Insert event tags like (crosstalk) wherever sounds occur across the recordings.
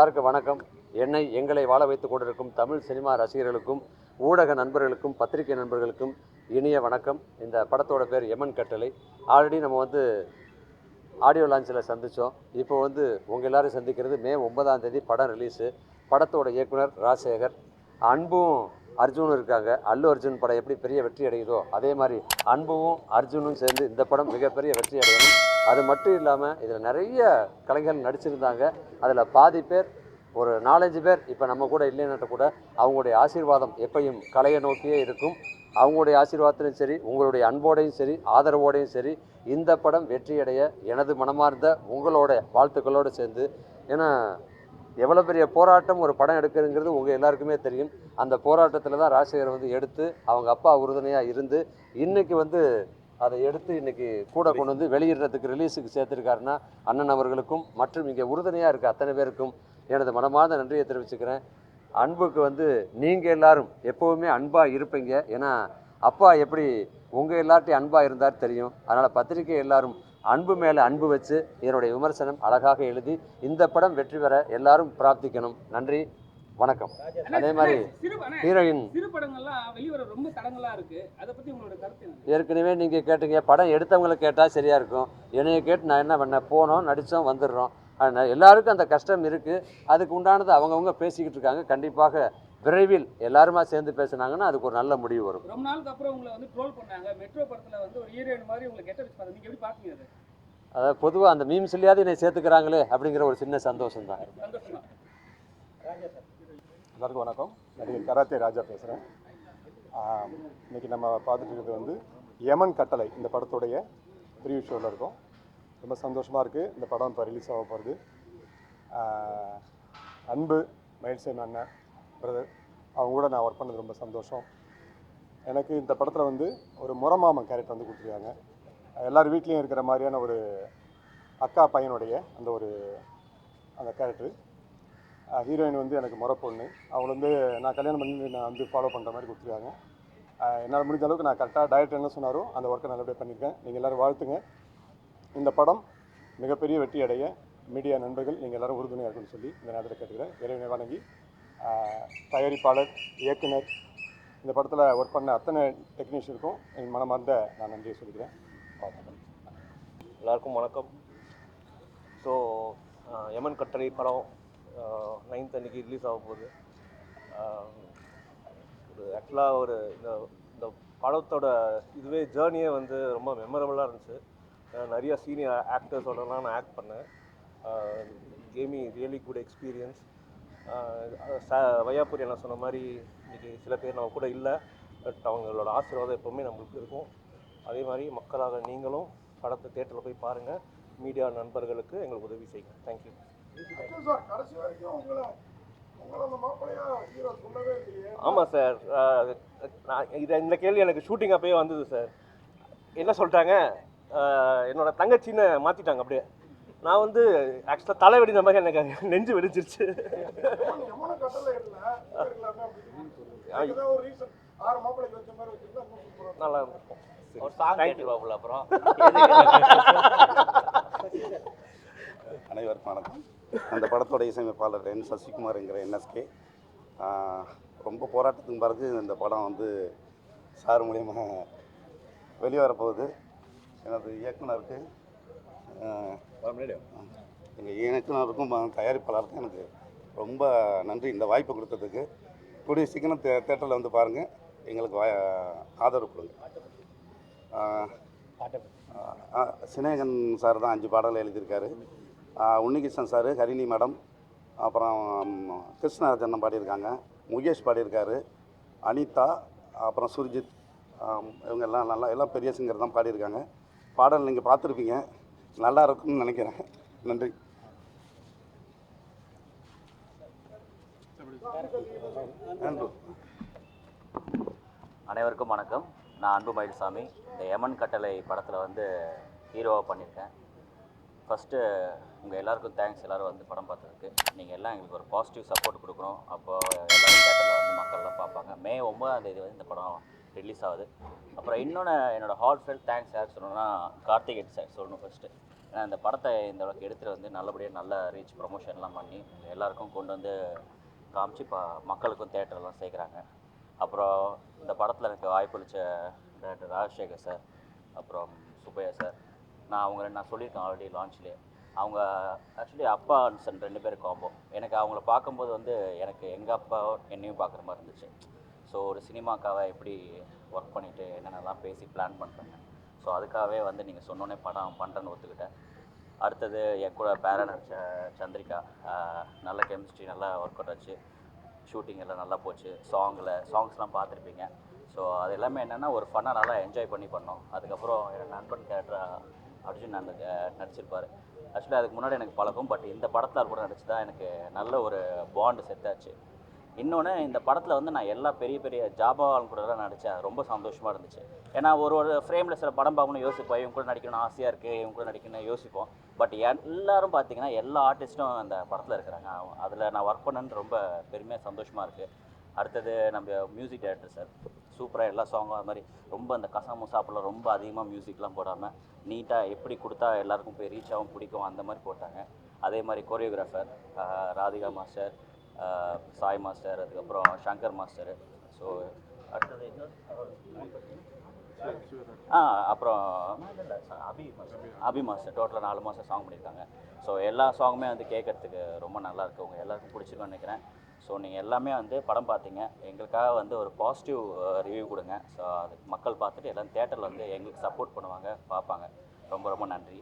எல்லாருக்கும் வணக்கம். என்னை எங்களை வாழ வைத்துக் கொண்டிருக்கும் தமிழ் சினிமா ரசிகர்களுக்கும் ஊடக நண்பர்களுக்கும் பத்திரிகை நண்பர்களுக்கும் இனிய வணக்கம். இந்த படத்தோட பேர் எமன் கட்டளை. ஆல்ரெடி நம்ம வந்து ஆடியோ லான்ச்சில் சந்தித்தோம் இப்போ வந்து உங்கள் எல்லாரும் சந்திக்கிறது மே ஒன்பதாம் தேதி படம் ரிலீஸு படத்தோட இயக்குனர் ராஜசேகர் அன்பும் அர்ஜுனும் இருக்காங்க. அல்லு அர்ஜுன் படம் எப்படி பெரிய வெற்றி அடையுதோ அதே மாதிரி அன்பும் அர்ஜுனும் சேர்ந்து இந்த படம் மிகப்பெரிய வெற்றி அடையணும். அது மட்டும் இல்லாமல் இதில் நிறைய கலைஞர்கள் நடிச்சிருந்தாங்க. அதில் பாதி பேர் ஒரு நாலஞ்சு பேர் இப்போ நம்ம கூட இல்லைன்னா கூட அவங்களுடைய ஆசீர்வாதம் எப்பையும் கலையை நோக்கியே இருக்கும். அவங்களுடைய ஆசீர்வாதத்திலையும் சரி உங்களுடைய அன்போடையும் சரி ஆதரவோடையும் சரி இந்த படம் வெற்றியடைய எனது மனமார்ந்த உங்களோட வாழ்த்துக்களோடு சேர்ந்து ஏன்னா எவ்வளோ பெரிய போராட்டம் ஒரு படம் எடுக்கிறதுங்கிறது உங்கள் எல்லாருக்குமே தெரியும். அந்த போராட்டத்தில் தான் ராஜசேகர் வந்து எடுத்து அவங்க அப்பா உறுதுணையாக இருந்து இன்னைக்கு வந்து அதை எடுத்து இன்னைக்கு கூட கொண்டு வந்து வெளியிடுறதுக்கு ரிலீஸுக்கு சேர்த்துருக்காருன்னா அண்ணன் அவர்களுக்கும் மற்றும் இங்கே உறுதுணையாக இருக்க அத்தனை பேருக்கும் எனது மனமார்ந்த நன்றியை தெரிவிச்சுக்கிறேன். அன்புக்கு வந்து நீங்கள் எல்லாரும் எப்போவுமே அன்பாக இருப்பீங்க. ஏன்னா அப்பா எப்படி உங்கள் எல்லார்ட்டையும் அன்பாக இருந்தார் தெரியும். அதனால் பத்திரிகை எல்லாரும் அன்பு மேலே அன்பு வச்சு என்னுடைய விமர்சனம் அழகாக எழுதி இந்த படம் வெற்றி பெற எல்லாரும் பிரார்த்திக்கணும். நன்றி. வணக்கம். அதே மாதிரி ஹீரோயின் சிறு படங்கள்லாம் வெளிவர ரொம்ப தடங்களா இருக்கு. அதை பத்தி உங்களோட கருத்து என்ன ஏற்கனவே நீங்கள் கேட்டீங்க படம் எடுத்தவங்களை கேட்டால் சரியாக இருக்கும். என்னைய கேட்டு நான் என்ன பண்ணேன் போனோம் நடித்தோம் வந்துடுறோம். அதனால் எல்லாருக்கும் அந்த கஷ்டம் இருக்குது அதுக்கு உண்டானது அவங்கவுங்க பேசிக்கிட்டு இருக்காங்க. கண்டிப்பாக விரைவில் எல்லாருமா சேர்ந்து பேசுனாங்கன்னா அதுக்கு ஒரு நல்ல முடிவு வரும். ரொம்ப நாளுக்கு அப்புறம் உங்களை வந்து ட்ரோல் பண்ணாங்க. மெட்ரோ படத்துல வந்து ஒரு ஹீரோயின் மாதிரி உங்களை கெட்ட வச்சு பார்த்தா நீங்க எப்படி அது? அதாவது பொதுவாக அந்த மீம்ஸ் இல்லையாவது என்னை சேர்த்துக்கிறாங்களே அப்படிங்கிற ஒரு சின்ன சந்தோஷம்? தான் சந்தோஷமா எல்லாருக்கும் வணக்கம். நடிகர் கராத்தே ராஜா பேசுகிறேன் இன்றைக்கி நம்ம பார்த்துட்டு இருக்கிறது வந்து யமன் கட்டளை இந்த படத்துடைய ப்ரீவியூ ஷோவில் இருக்கோம். ரொம்ப சந்தோஷமாக இருக்குது இந்த படம் இப்போ ரிலீஸ் ஆக போகிறது அன்பு மயில்சேன் அண்ணன் பிரதர் அவங்க கூட நான் ஒர்க் பண்ணது ரொம்ப சந்தோஷம். எனக்கு இந்த படத்தில் வந்து ஒரு முரமாமன் கேரக்டர் வந்து கொடுத்துருக்காங்க. எல்லார் வீட்லேயும் இருக்கிற மாதிரியான ஒரு அக்கா பையனுடைய அந்த ஒரு அந்த கேரக்டர் ஹீரோயின் வந்து எனக்கு முறை பொண்ணு அவளை வந்து நான் கல்யாணம் பண்ணி நான் வந்து ஃபாலோ பண்ணுற மாதிரி கொடுத்துருக்காங்க. என்னால் முடிஞ்ச அளவுக்கு நான் கரெக்டாக டைரக்டர் என்ன சொன்னாரோ அந்த ஒர்க்கை நல்லபடியாக பண்ணியிருக்கேன். நீங்கள் எல்லோரும் வாழ்த்துங்க. இந்த படம் மிகப்பெரிய வெற்றி அடைய மீடியா நண்பர்கள் நீங்கள் எல்லாரும் உறுதுணையாக இருக்குன்னு சொல்லி இந்த நேரத்தில் கேட்டுக்கிறேன். இறைவனை வணங்கி தயாரிப்பாளர் இயக்குனர் இந்த படத்தில் ஒர்க் பண்ண அத்தனை டெக்னீஷியனுக்கும் என் மனமார்ந்த நான் நன்றியை சொல்லிக்கிறேன். எல்லாருக்கும் வணக்கம். ஸோ யமன் கட்டளை படம் நைன்த் அன்னைக்கு ரிலீஸ் ஆக போகுது. ஒரு ஆக்சுவலாக ஒரு இந்த இந்த படத்தோட இதுவே ஜேர்னியே வந்து ரொம்ப மெமரபுளாக இருந்துச்சு. நிறையா சீனியர் ஆக்டர்ஸோடலாம் நான் ஆக்ட் பண்ணேன். கேமி ரியலி குட் எக்ஸ்பீரியன்ஸ் வையாபுரி என்ன சொன்ன மாதிரி இன்றைக்கி சில பேர் நம்ம கூட இல்லை. பட் அவங்களோட ஆசீர்வாதம் எப்போவுமே நம்மளுக்கு இருக்கும். அதே மாதிரி மக்களாக நீங்களும் படத்தை தேட்டரில் போய் பாருங்கள் மீடியா நண்பர்களுக்கு எங்களுக்கு உதவி செய்யுங்க. தேங்க்யூ ஆமாம் சார். நான் இது இந்த கேள்வி எனக்கு ஷூட்டிங் அப்பயே வந்தது சார். என்ன சொல்லிட்டாங்க? என்னோட தங்கச்சின்னு மாற்றிட்டாங்க அப்படியே. நான் வந்து ஆக்சுவலாக தலை வெடிந்த மாதிரி எனக்கு நெஞ்சு வெடிச்சிருச்சு நல்லா இருக்கும் ஒரு சாங். கேட்டுருவாப்புல அப்புறம். (laughs) அனைவருக்கும் வணக்கம். அந்த படத்தோட இசையமைப்பாளர் என் சசிகுமார்ங்கிற என்எஸ்கே. ரொம்ப போராட்டத்துக்கு பிறகு இந்த படம் வந்து சார் மூலியமாக வெளியே வரப்போகுது எனது இயக்குனருக்கு எங்கள் இயக்குனருக்கும் தயாரிப்பாளருக்கும் எனக்கு ரொம்ப நன்றி இந்த வாய்ப்பு கொடுத்ததுக்கு. கூடிய சீக்கிரம் தே தேட்டரில் வந்து பாருங்கள் எங்களுக்கு வா ஆதரவு கொடுங்க. சினேகன் சார் தான் அஞ்சு பாடல் எழுதியிருக்காரு. உன்னிகிருஷ்ணன் சார் ஹரிணி மேடம் அப்புறம் கிருஷ்ணராஜன் பாடியிருக்காங்க முகேஷ் பாடியிருக்காரு அனிதா அப்புறம் சுர்ஜித் இவங்க எல்லாம் நல்லா எல்லாம் பெரிய சிங்கர் தான் பாடியிருக்காங்க. பாடல் நீங்கள் பார்த்துருப்பீங்க. நல்லா இருக்கும்னு நினைக்கிறேன். நன்றி. நன்றி. அனைவருக்கும் வணக்கம். நான் அன்பு மயில்சாமி இந்த யமன் கட்டளை படத்தில் வந்து ஹீரோவாக பண்ணியிருக்கேன். ஃபஸ்ட்டு உங்கள் எல்லாருக்கும் தேங்க்ஸ் எல்லோரும் வந்து படம் பார்த்ததுக்கு. நீங்கள் எல்லாம் எங்களுக்கு ஒரு பாசிட்டிவ் சப்போர்ட் கொடுக்குறோம் அப்போ எல்லாரும் தேட்டரில் வந்து மக்கள்லாம் பார்ப்பாங்க. மே ஒன்பதாம் தேதி வந்து இந்த படம் ரிலீஸ் ஆகுது. அப்புறம் இன்னொன்று என்னோட ஹார்ட் ஃபெல் தேங்க்ஸ் யார் சொல்லணும்னா கார்த்திகேயன் சார் சொல்லணும் ஃபஸ்ட்டு ஏன்னா இந்த படத்தை இந்த அளவுக்கு எடுத்துகிட்டு வந்து நல்லபடியாக நல்ல ரீச் ப்ரொமோஷன்லாம் பண்ணி எல்லாருக்கும் கொண்டு வந்து காமிச்சு இப்போ மக்களுக்கும் தேட்டர்லாம் சேர்க்குறாங்க. அப்புறம் இந்த படத்தில் எனக்கு வாய்ப்பளித்த டேரக்டர் ராஜசேகர் சார் அப்புறம் சுப்பையா சார் நான் அவங்க ரெண்டு- நான் சொல்லியிருக்கேன் ஆல்ரெடி லான்ச்லேயே அவங்க ஆக்சுவலி அப்பா அண்ட் சன் ரெண்டு பேரும் காம்போ எனக்கு அவங்கள பார்க்கும்போது வந்து எனக்கு எங்கள் அப்பா என்னையும் பார்க்குற மாதிரி இருந்துச்சு. ஸோ ஒரு சினிமாக்காக எப்படி ஒர்க் பண்ணிவிட்டு என்னென்னலாம் பேசி பிளான் பண்ணுறாங்க ஸோ அதுக்காகவே வந்து நீங்கள் சொன்னோன்னே படம் பண்ணுறேன்னு ஒத்துக்கிட்டேன். அடுத்தது என் கூட பேரா நடிச்ச சந்திரிகா நல்ல கெமிஸ்ட்ரி நல்லா ஒர்க் அவுட் ஆச்சு ஷூட்டிங் எல்லாம் நல்லா போச்சு. சாங்கில் சாங்ஸ்லாம் பார்த்துருப்பீங்க. ஸோ அது எல்லாமே என்னென்னா ஒரு ஃபன்னாக நல்லா என்ஜாய் பண்ணி பண்ணோம். அதுக்கப்புறம் என் நண்பன் கேரக்டராக அர்ஜுன் அந்த நடிச்சிருப்பார். ஆக்சுவலி அதுக்கு முன்னாடி எனக்கு பழக்கம் பட் இந்த படத்தில் கூட நடிச்சு தான் எனக்கு நல்ல ஒரு பாண்டு செட் ஆச்சு. இன்னொன்று இந்த படத்தில் வந்து நான் எல்லா பெரிய பெரிய ஜாபாவால் கூடலாம் நடித்தேன் ரொம்ப சந்தோஷமாக இருந்துச்சு. ஏன்னா ஒரு ஒரு ஃப்ரேமில் சில படம் பார்க்கணும் யோசிப்போம். இவங்க கூட நடிக்கணும் ஆசையாக இருக்குது இவங்க கூட நடிக்கணும்னு யோசிப்போம். பட் எல்லாரும் பார்த்தீங்கன்னா எல்லா ஆர்டிஸ்ட்டும் அந்த படத்தில் இருக்கிறாங்க. அதில் நான் ஒர்க் பண்ணேன்னு ரொம்ப பெருமையாக சந்தோஷமாக இருக்குது அடுத்தது நம்ம மியூசிக் டைரக்டர் சார் சூப்பராக எல்லா சாங்கும் அது மாதிரி ரொம்ப அந்த கசாமு அப்பெல்லாம் ரொம்ப அதிகமாக மியூசிக்லாம் போடாமல் நீட்டாக எப்படி கொடுத்தா எல்லாருக்கும் போய் ரீச் ஆகும் பிடிக்கும் அந்த மாதிரி போட்டாங்க. அதே மாதிரி choreographer Radhika master Sai master அதுக்கப்புறம் ஷங்கர் மாஸ்டர் ஸோ அடுத்தது ஆ அப்புறம் அபி மாஸ்டர் அபி மாஸ்டர் டோட்டலாக நாலு மாதம் சாங் பண்ணியிருக்காங்க ஸோ எல்லா சாங்குமே வந்து கேட்கறதுக்கு ரொம்ப நல்லா இருக்கு. உங்கள் எல்லாருக்கும் பிடிச்சிருக்கும்னு நினைக்கிறேன். ஸோ நீங்கள் எல்லாமே வந்து படம் பார்த்தீங்க. எங்களுக்காக வந்து ஒரு பாசிட்டிவ் ரிவ்யூ கொடுங்க. ஸோ அது மக்கள் பார்த்துட்டு எல்லாம் தேட்டரில் வந்து எங்களுக்கு சப்போர்ட் பண்ணுவாங்க பார்ப்பாங்க. ரொம்ப ரொம்ப நன்றி.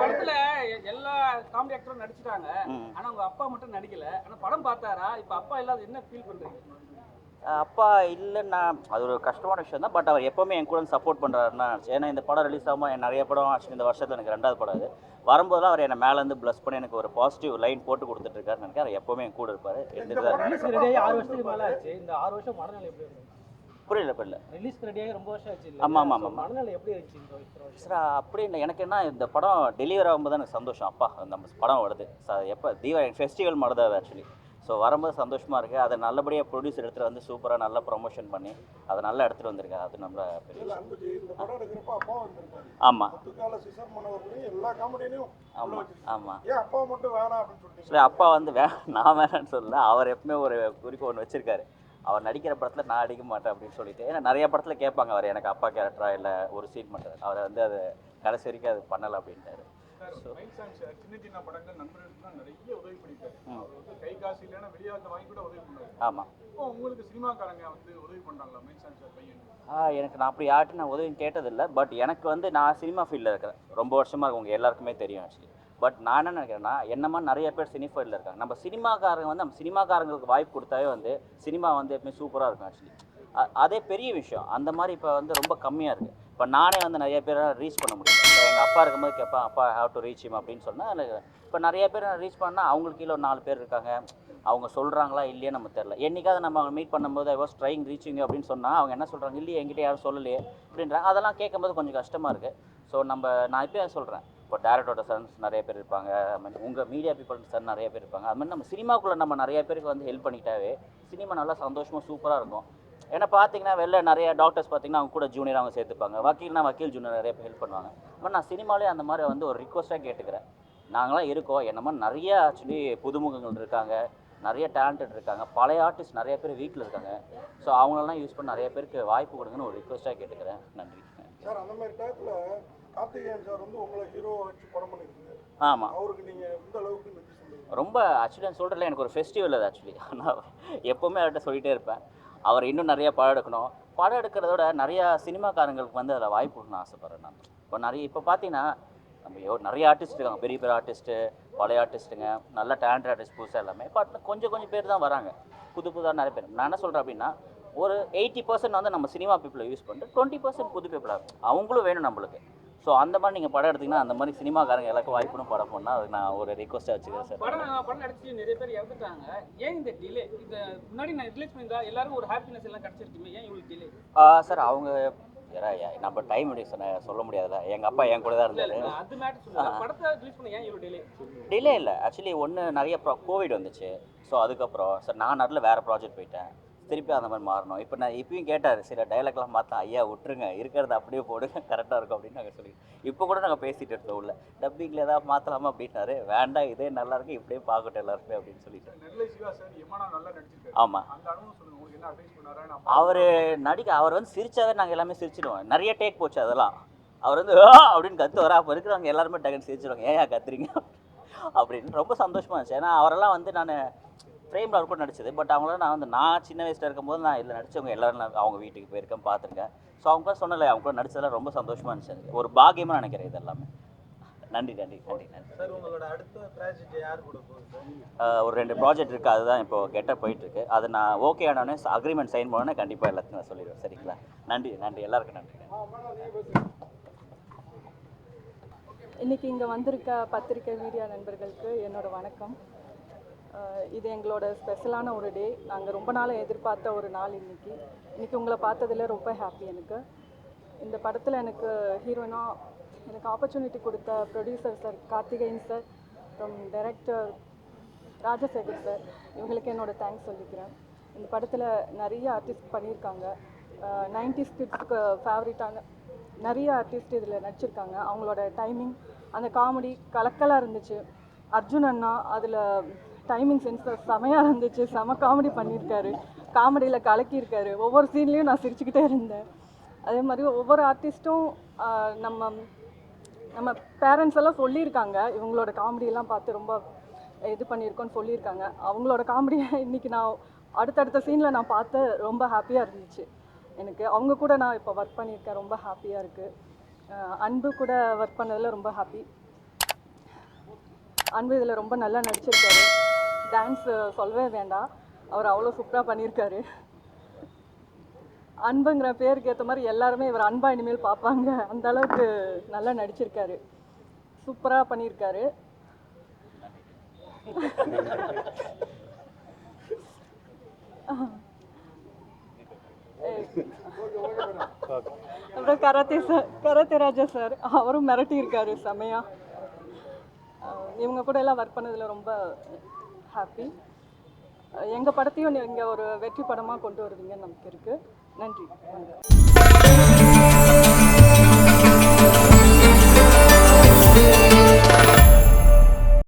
படத்துல எ- எல்லா காமெடி ஆக்டரும் நடிச்சிட்டாங்க. ம். ஆனா உங்க அப்பா மட்டும் நடிக்கல. ஆனா படம் பார்த்தாரா? இப்ப அப்பா இல்லாத என்ன ஃபீல் பண்றீங்க? அஹ் அப்பா இல்லைன்னா அது ஒரு கஷ்டமான விஷயம் தான். பட் அவர் எப்போவுமே என் கூட சப்போர்ட் பண்ணுறாருன்னா ஏன்னா இந்த படம் ரிலீஸ் ஆகாமல் என் நிறைய படம் ஆக்சுவலி இந்த வருஷத்தில் எனக்கு ரெண்டாவது படம் அது. வரும்போதெல்லாம் அவர் என்னை மேலேருந்து ப்ளஸ் பண்ணி எனக்கு ஒரு பாசிட்டிவ் லைன் போட்டு கொடுத்துட்ருக்காரு நினைக்கிறேன். அவர் எப்போவுமே என் கூட இருப்பார். எடுத்துகிட்டு தான் இருப்பாரு. ரிலீஸ் ரெடியாகி ஆறு வருஷத்துக்கு மேல ஆச்சு. இந்த ஆறு வருஷம் மனநிலை எப்படி இருந்துச்சு புரியல புரியல. ரிலீஸ் ரெடியாகி ரொம்ப வருஷம் ஆச்சு இல்ல ஆமா, ஆமா, So, ஆமா. மனநிலை எப்படி இருந்துச்சு சார் அப்படி இல்லை. எனக்கு என்ன இந்த படம் டெலிவரி ஆகும்போது எனக்கு சந்தோஷம். அப்பா நம்ம படம் வருது. சார் எப்போ? தீபாவளி ஃபெஸ்டிவல் தான் ஆக்சுவலி ஸோ வரும்போது சந்தோஷமாக இருக்குது அதை நல்லபடியாக ப்ரொடியூசர் எடுத்துகிட்டு வந்து சூப்பராக நல்லா ப்ரொமோஷன் பண்ணி அதை நல்லா எடுத்துகிட்டு வந்திருக்காரு. அது நம்ம பெரிய இல்ல ஆமாம் ஆமாம் ஆமாம் ஏன் அப்பா வேணாம் வந்து வே நான் வேணான்னு சொல்லல. அவர் எப்பவுமே ஒரு குறிக்கோள் ஒன்று வச்சிருக்காரு. அவர் நடிக்கிற படத்தில் நான் அடிக்க மாட்டேன் அப்படின்னு சொல்லிட்டு. ஏன்னா நிறைய படத்தில் கேட்பாங்க அவர் எனக்கு அப்பா கேரக்டரா இல்லை ஒரு சீன் பண்ணுறது அவரை வந்து அது கடைசி வரைக்கும் அது பண்ணலை அப்படின்ட்டாரு. So- சார் சின்ன சின்ன படங்கள் நண்பர்களுக்கு தான் நிறைய உதவி பண்ணியிருக்காரு. ஆமாம் உங்களுக்கு சினிமாக்காரங்க வந்து உதவி பண்றாங்களா? மைன்சான் சார் பையன்? ஆ எனக்கு நான் அப்படி யார்கிட்ட நான் உதவி கேட்டதில்லை. பட் எனக்கு வந்து நான் சினிமா ஃபீல்டில் இருக்கிறேன். ரொம்ப வருஷமாக இருக்கு உங்கள் எல்லாருக்குமே தெரியும் ஆக்சுவலி பட் நான் என்ன நினைக்கிறேன்னா என்னமா நிறைய பேர் சினி ஃபீல்டில் இருக்காங்க. நம்ம சினிமாக்காரங்க வந்து நம்ம சினிமாக்காரங்களுக்கு வாய்ப்பு கொடுத்தாவே வந்து சினிமா வந்து எப்பவுமே சூப்பராக இருக்கும் ஆக்சுவலி அதே பெரிய விஷயம். அந்த மாதிரி இப்போ வந்து ரொம்ப கம்மியாக இருக்குது இப்போ நானே வந்து நிறைய பேரை ரீச் பண்ண முடியும். இப்போ எங்கள் அப்பா இருக்கும்போது கேட்பேன் அப்பா ஹாவ் டு ரீச் him அப்படின்னு சொன்னால் இப்போ நிறைய பேர் ரீச் பண்ணால் அவங்களுக்கு கீழே ஒரு நாலு பேர் இருக்காங்க. அவங்க சொல்கிறாங்களா இல்லையே நம்ம தெரில என்னைக்காவது நம்ம அவங்க மீட் பண்ணும்போது ஐ வாஸ் ட்ரைங் ரீச்சிங் அப்படின்னு சொன்னால் அவங்க என்ன சொல்கிறாங்க இல்லையே எங்கிட்ட யாரும் சொல்லலையே அப்படின்றாங்க அதெல்லாம் கேட்கும்போது கொஞ்சம் கஷ்டமாக இருக்குது ஸோ நம்ம நான் இப்போ சொல்கிறேன் இப்போ டேரக்டரோட சன்ஸ் நிறைய பேர் இருப்பாங்க. ஐ மீன் உங்கள் மீடியா பீப்புள் சன் நிறைய பேர் இருப்பாங்க. அது மாதிரி நம்ம சினிமாக்குள்ளே நம்ம நிறைய பேருக்கு வந்து ஹெல்ப் பண்ணிட்டாவே சினிமா நல்லா சந்தோஷமாக சூப்பராக இருக்கும். ஏன்னா பார்த்தீங்கன்னா வெளில நிறைய டாக்டர்ஸ் பார்த்தீங்கன்னா அவங்க கூட ஜூனியர் அவங்க சேர்த்துப்பாங்க. வக்கீல்னா வக்கீல் ஜூனியர் நிறைய பேர் ஹெல்ப் பண்ணுவாங்க. ஆனால் நான் சினிமாலே அந்த மாதிரி வந்து ஒரு ரிக்வஸ்ட்டாக கேட்டுக்கிறேன். நாங்களாம் இருக்கோம். என்ன மாதிரி நிறைய ஆக்சுவலி புதுமுகங்கள் இருக்காங்க. நிறைய டேலண்டட் இருக்காங்க. பழைய ஆர்டிஸ்ட் நிறைய பேர் வீட்டில் இருக்காங்க. ஸோ அவங்களெல்லாம் யூஸ் பண்ண நிறைய பேருக்கு வாய்ப்பு கொடுங்கன்னு ஒரு ரிக்வஸ்ட்டாக கேட்டுக்கிறேன். நன்றி. சார் அந்த மாதிரி டயத்துல கார்த்திகேயன் சார் வந்து உங்களை ஹீரோ வச்சு படம் பண்ணிருக்காரு ஆமாம் அவருக்கு நீங்க எந்த அளவுக்கு ரொம்ப ஆக்சுவலி நான் சொல்கிறல எனக்கு ஒரு ஃபெஸ்டிவல் அது ஆக்சுவலி ஆனால் எப்போவுமே அவர்கிட்ட சொல்லிகிட்டே இருப்பேன். அவர் இன்னும் நிறைய படம் எடுக்கணும். படம் எடுக்கிறதோட நிறைய சினிமாக்காரங்களுக்கு வந்து அதில் வாய்ப்பு நான் ஆசைப்பட்றேன் நான். இப்போ நிறைய இப்போ பார்த்தீங்கன்னா நம்ம எவ்வளோ நிறைய ஆர்டிஸ்ட் இருக்காங்க. பெரிய பெரிய ஆர்டிஸ்ட்டு பழைய ஆர்டிஸ்ட்டுங்க நல்ல டேலண்ட் ஆர்டிஸ்ட் புதுசாக எல்லாமே. பட் கொஞ்சம் கொஞ்சம் பேர் தான் வராங்க. புது புதுதாக நிறைய பேர். நான் என்ன சொல்கிறேன் அப்படின்னா ஒரு எயிட்டி பர்சன்ட் வந்து நம்ம சினிமா பீப்புளை யூஸ் பண்ணிட்டு டுவெண்ட்டி பர்சன்ட் புது பீப்புளாக அவங்களும் வேணும் நம்மளுக்கு. ஸோ அந்த மாதிரி நீங்கள் படம் எடுத்தீங்கன்னா அந்த மாதிரி சினிமாக்காரங்க எல்லாருக்கும் வாய்ப்புன்னு படம் பண்ணால் அது நான் ஒரு ரிக்வஸ்ட்டாக வச்சுக்கிறேன் சார் படம் படம் நடிச்சு நிறைய பேர் இறந்துட்டாங்க. ஏன் இந்த டிலே இந்த முன்னாடி நான் ரிலீஸ் பண்ணியிருந்தா எல்லாருக்கும் ஒரு ஹாப்பினஸ் எல்லாம் கிடைச்சிருக்குமே. ஏன் இவ்வளவு டிலே சார் அவங்க நம்ம டைம் சொல்ல முடியாதுல்ல எங்கள் அப்பா என் கூட தான் இருந்தார். டிலே இல்லை ஆக்சுவலி ஒன்று நிறைய ப்ரா கோவிட் வந்துச்சு. ஸோ அதுக்கப்புறம் சார் நான் நடுவில் வேறு ப்ராஜெக்ட் போயிட்டேன். திருப்பி அந்த மாதிரி மாறணும். இப்போ நான் இப்பயும் கேட்டார் சில டைலாக்லாம் பார்த்தா ஐயா விட்டுருங்க. இருக்கிறத அப்படியே போடுங்க கரெக்டாக இருக்கும் அப்படின்னு நாங்கள் சொல்லி இப்போ கூட நாங்கள் பேசிட்டு இருந்தோம் உள்ள. டப்பிங்கில் ஏதாவது மாற்றலாமா அப்படின்னாரு. வேண்டாம் இதே நல்லா இருக்கு. இப்படியே பார்க்கட்டும் எல்லாருமே அப்படின்னு சொல்லிட்டு ஆமாம் அவர் நடிக்க அவர் வந்து சிரிச்சாவே நாங்கள் எல்லாமே சிரிச்சிடுவோம். நிறைய டேக் போச்சு அதெல்லாம். அவர் வந்து! அப்படின்னு கத்துவார் அப்போ இருக்கிறவங்க எல்லாருமே டக்குன்னு சிரிச்சிடுவாங்க. ஏன் கத்துறீங்க? அப்படின்னு. ரொம்ப சந்தோஷமா இருந்துச்சு. ஏன்னா அவரெல்லாம் வந்து நான் ஃப்ரேமில் அவர் கூட நடிச்சது. பட் அவங்களாம் நான் வந்து நான் சின்ன வயசில் இருக்கும்போது நான் இதில் நடிச்சவங்க எல்லாரும் நான் அவங்க வீட்டுக்கு போயிருக்கேன் பார்த்துருக்கேன். ஸோ அவங்க கூட சொன்னல அவங்க கூட நடிச்சதெல்லாம் ரொம்ப சந்தோஷமா இருந்துச்சு. ஒரு பாக்கியமாக நினைக்கிறேன் இது எல்லாமே நன்றி நன்றி நன்றி நன்றி. சார் உங்களோட அடுத்த ப்ராஜெக்ட் யார் கூட போகுது? சார் ஆஹ் ஒரு ரெண்டு ப்ராஜெக்ட் இருக்குது அதுதான் இப்போ கெட்ட போயிட்டுருக்கு அது நான் ஓகே ஆனோடனே அக்ரிமெண்ட் சைன் பண்ணோன்னே கண்டிப்பாக எல்லாத்தையும் நான் சொல்லிடுவேன். சரிங்களா? நன்றி நன்றி. எல்லாருக்கும் நன்றி இன்னைக்கு இங்கே வந்திருக்க பத்திரிக்கை மீடியா நண்பர்களுக்கு என்னோட வணக்கம். இது எங்களோட ஸ்பெஷலான ஒரு டே. நாங்கள் ரொம்ப நாளாக எதிர்பார்த்த ஒரு நாள் இன்னைக்கு. இன்னைக்கு உங்களை பார்த்ததுல ரொம்ப ஹாப்பி எனக்கு. இந்த படத்தில் எனக்கு ஹீரோயினாக எனக்கு ஆப்பர்ச்சுனிட்டி கொடுத்த ப்ரொடியூசர் சார் கார்த்திகேயன் சார் அப்புறம் டைரக்டர் ராஜசேகர் சார் இவங்களுக்கு என்னோட தேங்க்ஸ் சொல்லிக்கிறேன். இந்த படத்தில் நிறைய ஆர்டிஸ்ட் பண்ணியிருக்காங்க. நைன்டிஸ் கிட்ஸ்க்கு ஃபேவரட்டான நிறைய ஆர்டிஸ்ட் இதில் நடிச்சிருக்காங்க. அவங்களோட டைமிங் அந்த காமெடி கலக்கலாக இருந்துச்சு. அர்ஜுன் அண்ணா அதில் டைமிங் சென்ஸ் செமையாக இருந்துச்சு. செம காமெடி பண்ணியிருக்காரு. காமெடியில் கலக்கியிருக்காரு. ஒவ்வொரு சீன்லேயும் நான் சிரிச்சுக்கிட்டே இருந்தேன். அதே மாதிரி ஒவ்வொரு ஆர்டிஸ்ட்டும் நம்ம நம்ம பேரண்ட்ஸ் எல்லாம் சொல்லியிருக்காங்க. இவங்களோட காமெடியெல்லாம் பார்த்து ரொம்ப இது பண்ணியிருக்கோன்னு சொல்லியிருக்காங்க. அவங்களோட காமெடியை இன்றைக்கி நான் அடுத்தடுத்த சீனில் நான் பார்த்து ரொம்ப ஹாப்பியாக இருந்துச்சு. எனக்கு அவங்க கூட நான் இப்போ ஒர்க் பண்ணியிருக்கேன். ரொம்ப ஹாப்பியாக இருக்குது அன்பு கூட ஒர்க் பண்ணதில் ரொம்ப ஹாப்பி அன்பு இதில் ரொம்ப நல்லா நடிச்சிருக்காரு. டான்ஸ் சொல்லவே வேண்டாம். அவர் அவ்வளோ சூப்பராக பண்ணியிருக்காரு. அன்புங்கிற பேருக்கு ஏற்ற மாதிரி எல்லாருமே இவர் அன்பா இனிமேல் பார்ப்பாங்க. அந்த அளவுக்கு நல்லா நடிச்சிருக்காரு. சூப்பராக பண்ணியிருக்காரு. அப்புறம் karate sir karate Raja sir அவரும் மிரட்டியிருக்காரு செமையா. இவங்க கூட எல்லாம் ஒர்க் பண்ணதில் ரொம்ப ஹாப்பி எங்கள் படத்தையும் நீங்கள் ஒரு வெற்றி படமாக கொண்டு வருவீங்கன்னு நமக்கு இருக்குது நன்றி.